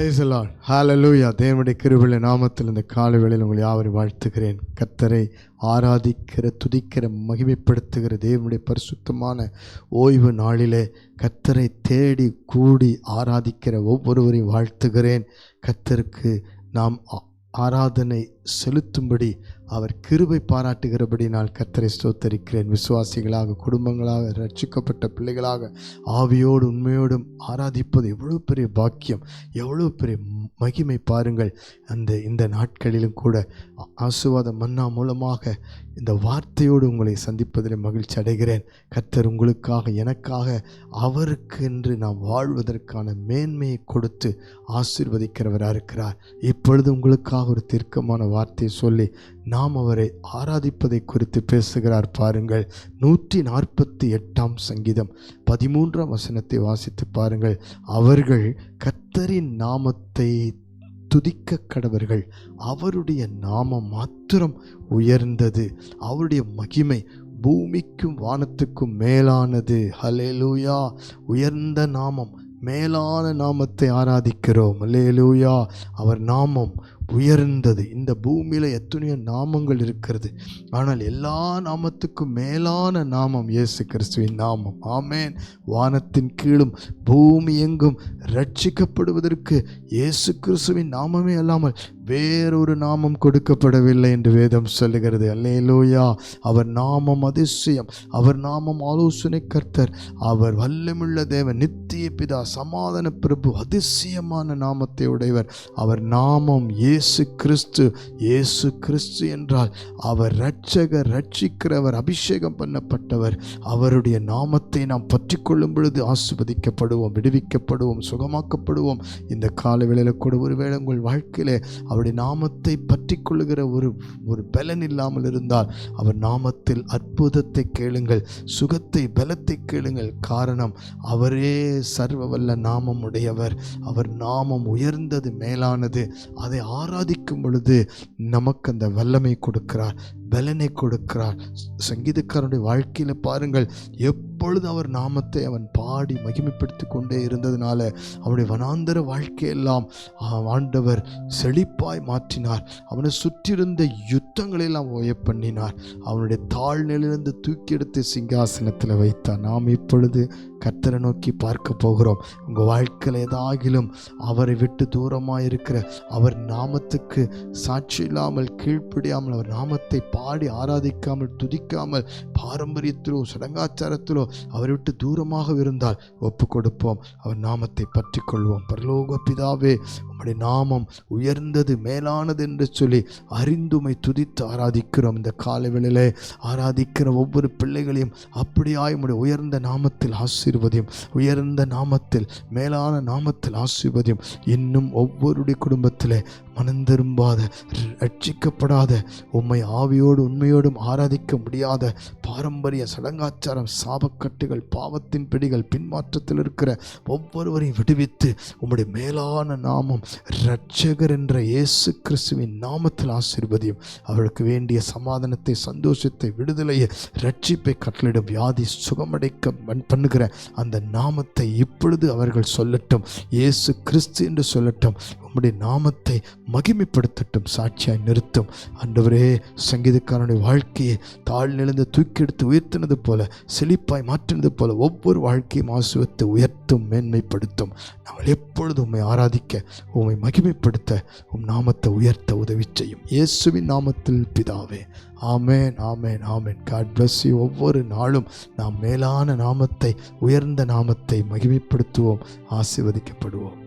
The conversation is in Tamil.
பிரைஸ் ஹாலலூயா தேவனுடைய கிருபையுள்ள நாமத்தில் இந்த காலை வேளையில் உங்களை யாவரை வாழ்த்துகிறேன். கத்தரை ஆராதிக்கிற துதிக்கிற மகிமைப்படுத்துகிற தேவனுடைய பரிசுத்தமான ஓய்வு நாளிலே கத்தரை தேடி கூடி ஆராதிக்கிற ஒவ்வொருவரையும் வாழ்த்துகிறேன். கத்தருக்கு நாம் ஆ- ஆராதனை செலுத்தும்படி அவர் கிருபை பாராட்டுகிறபடி நான் கர்த்தரை ஸ்தோத்தரிக்கிறேன். விசுவாசிகளாக குடும்பங்களாக ரட்சிக்கப்பட்ட பிள்ளைகளாக ஆவியோடு உண்மையோடும் ஆராதிப்பது எவ்வளோ பெரிய பாக்கியம் எவ்வளோ பெரிய மகிமை பாருங்கள். அந்த இந்த நாட்களிலும் கூட ஆசுவாத மன்னா மூலமாக இந்த வார்த்தையோடு உங்களை சந்திப்பதில் மகிழ்ச்சி அடைகிறேன். கர்த்தர் உங்களுக்காக எனக்காக அவருக்கு என்று நாம் வாழ்வதற்கான மேன்மையை கொடுத்து ஆசீர்வதிக்கிறவராக இருக்கிறார் இப்பொழுது உங்களுக்காக ஒரு தீர்க்கமான வார்த்தையை சொல்லி நாம் அவரை ஆராதிப்பதை குறித்து பேசுகிறார் பாருங்கள். நூற்றி நாற்பத்தி எட்டாம் சங்கீதம் பதிமூன்றாம் வசனத்தை வாசித்து பாருங்கள். அவர்கள் கர்த்தரின் நாமத்தை துதிக்க கடவர்கள். அவருடைய நாமம் மாத்திரம் உயர்ந்தது. அவருடைய மகிமை பூமிக்கும் வானத்துக்கும் மேலானது. ஹலேலூயா உயர்ந்த நாமம் மேலான நாமத்தை ஆராதிக்கிறோம். லூயா அவர் நாமம் உயர்ந்தது. இந்த பூமியில் எத்தனையோ நாமங்கள் இருக்கிறது. ஆனால் எல்லா நாமத்துக்கும் மேலான நாமம் இயேசு கிறிஸ்துவின் நாமம். ஆமேன். வானத்தின் கீழும் பூமி எங்கும் ரட்சிக்கப்படுவதற்கு இயேசு கிறிஸ்துவின் நாமமே அல்லாமல் வேறொரு நாமம் கொடுக்கப்படவில்லை என்று வேதம் சொல்லுகிறது. அல்லேலோயா. அவர் நாமம் அதிசயம். அவர் நாமம் ஆலோசனை கர்த்தர். அவர் வல்லமுள்ள தேவன். நித்திய பிதா சமாதான பிரபு அதிசயமான நாமத்தை உடையவர். அவர் நாமம் இயேசு கிறிஸ்து இயேசு கிறிஸ்து என்றால் அவர் இரட்சகர் ரட்சிக்கிறவர் அபிஷேகம் பண்ணப்பட்டவர். அவருடைய நாமத்தை நாம் பற்றி கொள்ளும் பொழுது ஆசிர்வதிக்கப்படுவோம் விடுவிக்கப்படுவோம் சுகமாக்கப்படுவோம். இந்த கால வேளையில் கூட ஒருவேளை உங்கள் வாழ்க்கையிலே அவருடைய நாமத்தை பற்றி கொள்ளுகிற ஒரு ஒரு பலன் இல்லாமல் இருந்தால் அவர் நாமத்தில் அற்புதத்தை கேளுங்கள் சுகத்தை பலத்தை கேளுங்கள். காரணம் அவரே சர்வ வல்ல நாமம் உடையவர் அவர் நாமம் உயர்ந்தது மேலானது. அதை ஆராதிக்கும் பொழுது நமக்கு அந்த வல்லமை கொடுக்கிறார். பலனை கொடுக்கிறார். சங்கீதக்காரனுடைய வாழ்க்கையில் பாருங்கள் எப்பொழுது அவர் நாமத்தை அவன் பாடி மகிமைப்படுத்தி கொண்டே இருந்ததுனால அவனுடைய வனாந்தர வாழ்க்கையெல்லாம் ஆண்டவர் செழிப்பாய் மாற்றினார். அவனை சுற்றியிருந்த யுத்தங்களெல்லாம் ஓய பண்ணினார். அவனுடைய தாழ்நிலையிலிருந்து தூக்கி எடுத்து சிங்காசனத்தில் வைத்தார். நாம் இப்பொழுது கர்த்தரை நோக்கி பார்க்க போகிறோம். உங்கள் வாழ்க்கையில் ஏதாகிலும் அவரை விட்டு தூரமாக இருக்கிற அவர் நாமத்துக்கு சாட்சி இல்லாமல் கீழ்ப்படியாமல் அவர் நாமத்தை பாடி ஆராதிக்காமல் துதிக்காமல் பாரம்பரியத்திலோ சடங்காச்சாரத்திலோ அவரை விட்டு தூரமாக இருந்தால் ஒப்பு கொடுப்போம் அவர் நாமத்தை பற்றி கொள்வோம் பரலோக பிதாவே உம்முடைய நாமம் உயர்ந்தது மேலானது என்று சொல்லி அறிந்துமை துதித்து ஆராதிக்கிறோம். இந்த காலவேளையிலே ஆராதிக்கிற ஒவ்வொரு பிள்ளைகளையும் அப்படியாய் உம்முடைய உயர்ந்த நாமத்தில் ஆசீர்வதியும் உயர்ந்த நாமத்தில் மேலான நாமத்தில் ஆசீர்வதியும். இன்னும் ஒவ்வொருடைய குடும்பத்தில் மனம் திரும்பாத ரட்சிக்கப்படாத உம்மை ஆவியோடு உண்மையோடும் ஆராதிக்க முடியாத பாரம்பரிய சடங்காச்சாரம் சாபக்கட்டுகள் பாவத்தின் பிடிகள் பின்மாற்றத்தில் இருக்கிற ஒவ்வொருவரையும் விடுவித்து உம்முடைய மேலான நாமம் ரட்சகர் என்ற இயேசு கிறிஸ்துவின் நாமத்தில் ஆசிர்வதியும். அவளுக்கு வேண்டிய சமாதானத்தை சந்தோஷத்தை விடுதலையை ரட்சிப்பை கட்டளிடும் வியாதி சுகமடைக்க பண்ணுகிற அந்த நாமத்தை இப்பொழுது அவர்கள் சொல்லட்டும். இயேசு கிறிஸ்து என்று சொல்லட்டும். உம்முடைய நாமத்தை மகிமைப்படுத்தட்டும் சாட்சியாய் நிறுத்தும். ஆண்டவரே சங்கீதக்காரனுடைய வாழ்க்கையை தாழ்நிலந்து தூக்கி எடுத்து உயர்த்தினது போல செழிப்பாய் மாற்றினது போல ஒவ்வொரு வாழ்க்கையும் ஆசுவத்தை உயர்த்தும் மேன்மைப்படுத்தும். நாங்கள் எப்பொழுதும் உம்மை ஆராதிக்க உம்மை மகிமைப்படுத்த உம் நாமத்தை உயர்த்த உதவி செய்யும். இயேசுவின் நாமத்தில் பிதாவே. ஆமேன் ஆமேன் ஆமேன். காட் பிளஸ் யூ ஒவ்வொரு நாளும் நாம் மேலான நாமத்தை உயர்ந்த நாமத்தை மகிமைப்படுத்துவோம் ஆசிர்வதிக்கப்படுவோம்.